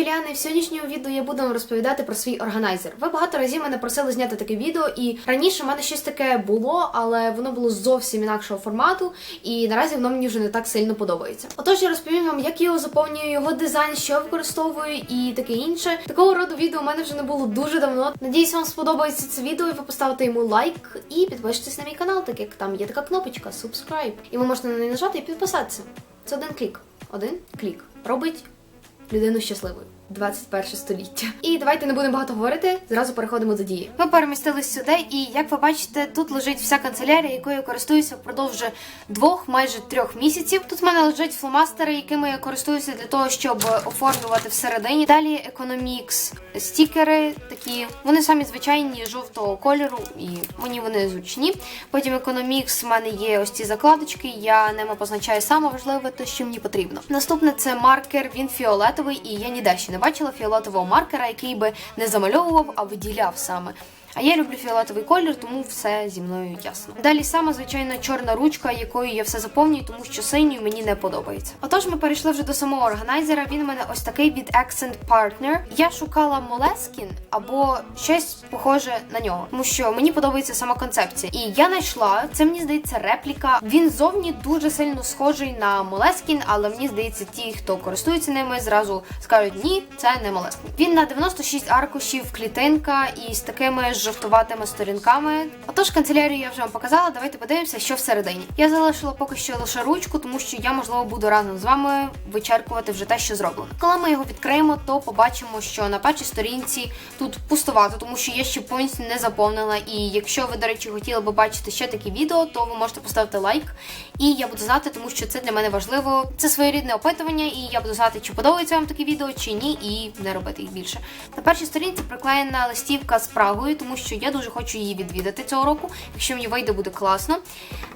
Юліана, і в сьогоднішньому відео я буду вам розповідати про свій органайзер. Ви багато разів мене просили зняти таке відео, і раніше в мене щось таке було, але воно було зовсім інакшого формату, і наразі воно мені вже не так сильно подобається. Отож, я розповім вам, як я його заповнюю, його дизайн, що я використовую і таке інше. Такого роду відео у мене вже не було дуже давно. Надіюсь, вам сподобається це відео, і ви поставите йому лайк і підпишитесь на мій канал, так як там є така кнопочка subscribe. І ви можете на неї нажати і підписатися. Це один клік. Один клік. Робить людину щасливою. 21 століття. І давайте не будемо багато говорити. Зразу переходимо до дії. Ми перемістились сюди, і як ви бачите, тут лежить вся канцелярія, якою я користуюся впродовж двох, майже трьох місяців. Тут в мене лежать фломастери, якими я користуюся для того, щоб оформлювати всередині. Далі економікс, стікери такі. Вони самі звичайні жовтого кольору, і мені вони зручні. Потім економікс в мене є ось ці закладочки. Я ними позначаю саме важливе, те, що мені потрібно. Наступне це маркер. Він фіолетовий, і я ніде ще не бачила фіолетового маркера, який би не замальовував, а виділяв саме. А я люблю фіолетовий колір, тому все зі мною ясно. Далі сама звичайна чорна ручка, якою я все заповнюю, тому що синьою мені не подобається. Отож, ми перейшли вже до самого органайзера. Він у мене ось такий від Accent Partner. Я шукала Moleskine або щось похоже на нього, тому що мені подобається сама концепція. І я знайшла це. Мені здається, репліка. Він зовні дуже сильно схожий на Moleskine, але мені здається, ті, хто користується ними, зразу скажуть ні, це не Moleskine. Він на 96 аркушів, клітинка і з такими жовтуватими сторінками. Отож, канцелярію я вже вам показала. Давайте подивимося, що всередині. Я залишила поки що лише ручку, тому що я можливо буду разом з вами вичеркувати вже те, що зроблено. Коли ми його відкриємо, то побачимо, що на першій сторінці тут пустувато, тому що я ще повністю не заповнила. І якщо ви, до речі, хотіли би бачити ще такі відео, то ви можете поставити лайк. І я буду знати, тому що це для мене важливо. Це своєрідне опитування, і я буду знати, чи подобається вам такі відео, чи ні, і не робити їх більше. На першій сторінці приклеєна листівка з Прагою, тому що я дуже хочу її відвідати цього року. Якщо мені вийде, буде класно.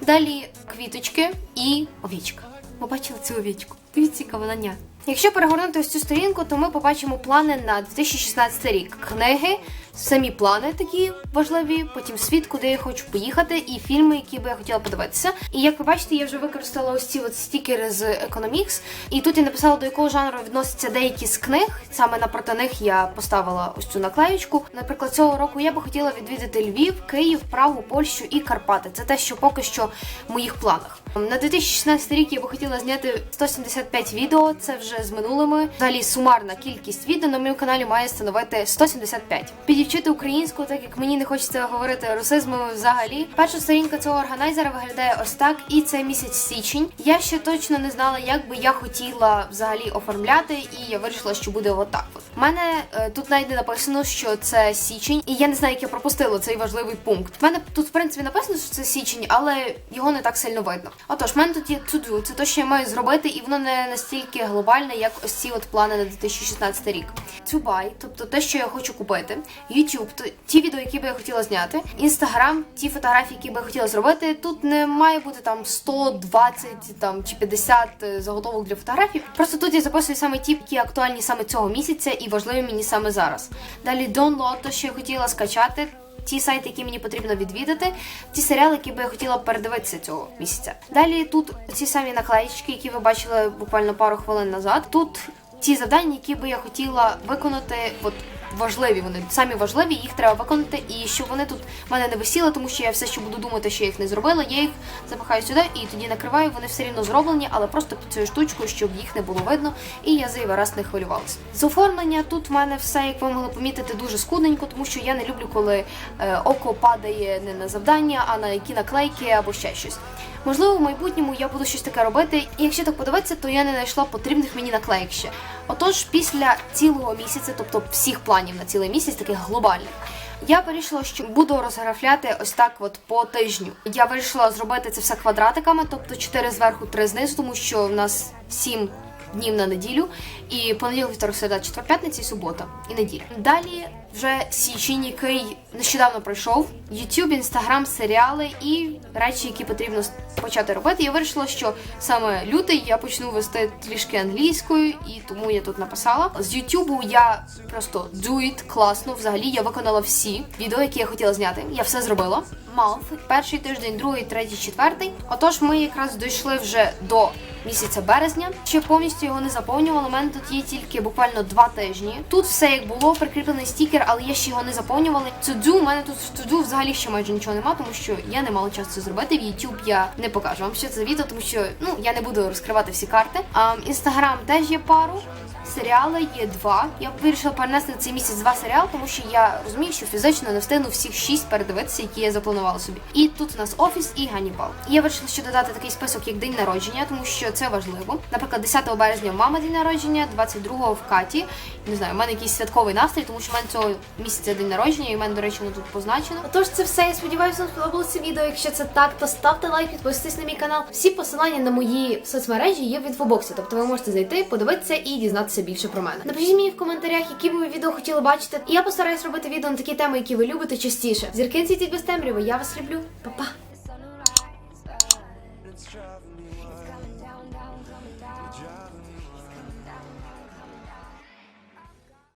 Далі квіточки і овічка. Ви бачили цю овічку? Дивіться, яка вона. Якщо перегорнути ось цю сторінку, то ми побачимо плани на 2016 рік. Книги, самі плани такі важливі, потім світ, куди я хочу поїхати, і фільми, які би я хотіла подивитися. І як ви бачите, я вже використала ось ці от стікери з Economics, і тут я написала, до якого жанру відносяться деякі з книг. Саме напроти них я поставила ось цю наклеючку. Наприклад, цього року я би хотіла відвідати Львів, Київ, Прагу, Польщу і Карпати. Це те, що поки що в моїх планах. На 2016 рік я би хотіла зняти 175 відео. Це вже з минулими. Взагалі сумарна кількість відео на моєму каналі має становити 175. Підівчити українську, так як мені не хочеться говорити русизмами взагалі. Перша сторінка цього органайзера виглядає ось так, і це місяць січень. Я ще точно не знала, як би я хотіла взагалі оформляти, і я вирішила, що буде отак. От. У мене е, тут навіть не написано, що це січень, і я не знаю, як я пропустила цей важливий пункт. У мене тут в принципі написано, що це січень, але його не так сильно видно. Отож, в мене тут є to-do, це те, що я маю зробити, і воно не настільки глобальне, як ось ці от плани на 2016 рік. Buy, тобто те, що я хочу купити, YouTube, ті відео, які би я хотіла зняти, Instagram, ті фотографії, які би я хотіла зробити. Тут не має бути там 120 там чи 50 заготовок для фотографій. Просто тут я записую саме ті, які актуальні саме цього місяця і важливі мені саме зараз. Далі download, то що я хотіла скачати. Ті сайти, які мені потрібно відвідати, ті серіали, які би я хотіла передивитися цього місяця. Далі тут ці самі наклеїчки, які ви бачили буквально пару хвилин назад. Тут ті завдання, які би я хотіла виконати, от важливі вони самі важливі, їх треба виконати, і щоб вони тут в мене не висіли, тому що я все ще буду думати, що я їх не зробила. Я їх запихаю сюди і тоді накриваю. Вони все рівно зроблені, але просто під цією штучкою, щоб їх не було видно, і я зайвий раз не хвилювалася. З оформлення тут в мене все, як ви могли помітити, дуже скудненько, тому що я не люблю, коли е, око падає не на завдання, а на які наклейки або ще щось. Можливо, в майбутньому я буду щось таке робити, і якщо так подивитися, то я не знайшла потрібних мені наклеїк ще. Отож, після цілого місяця, тобто всіх планів на цілий місяць, таких глобальних. Я вирішила, що буду розграфляти ось так от по тижню. Я вирішила зробити це все квадратиками, тобто 4 зверху, 3 знизу, тому що в нас 7 днів на неділю, і понеділок, вівторок, середа, четвер, п'ятниця, і субота і неділя. Далі вже січень, який нещодавно пройшов. YouTube, Instagram, серіали і речі, які потрібно почати робити. Я вирішила, що саме лютий я почну вести трішки англійською, і тому я тут написала. З YouTube я просто do it класно. Взагалі я виконала всі відео, які я хотіла зняти. Я все зробила. Month, перший тиждень, другий, третій, четвертий. Отож, ми якраз дійшли вже до місяця березня. Ще повністю його не заповнювала. У мене тут є тільки буквально два тижні. Тут все як було, прикріплений стікер, але я ще його не заповнювала. Цудзю у мене тут в туду взагалі ще майже нічого нема, тому що я не мала часу це зробити. В YouTube я не покажу вам, що це за відео, тому що ну я не буду розкривати всі карти. А інстаграм теж є пару. Серіали є два. Я вирішила перенести на цей місяць два серіали, тому що я розумію, що фізично не встигну всіх шість передивитися, які я запланувала собі. І тут у нас офіс і Ганнібал. І я вирішила ще додати такий список, як день народження, тому що це важливо. Наприклад, 10 березня в мами день народження, 22-го в Каті. Не знаю, у мене якийсь святковий настрій, тому що в мене цього місяця день народження, і в мене, до речі, воно тут позначено. Отож, це все. Я сподіваюся, вам сподобалося відео. Якщо це так, то ставте лайк, підписуйтесь на мій канал. Всі посилання на мої соцмережі є в інфобоксі, тобто ви можете зайти, подивитися і дізнатися більше про мене. Напишіть мені в коментарях, які б ви відео хотіли бачити. І я постараюсь робити відео на такі теми, які ви любите частіше. Зірки цвітіть без темряви. Я вас люблю. Па-па!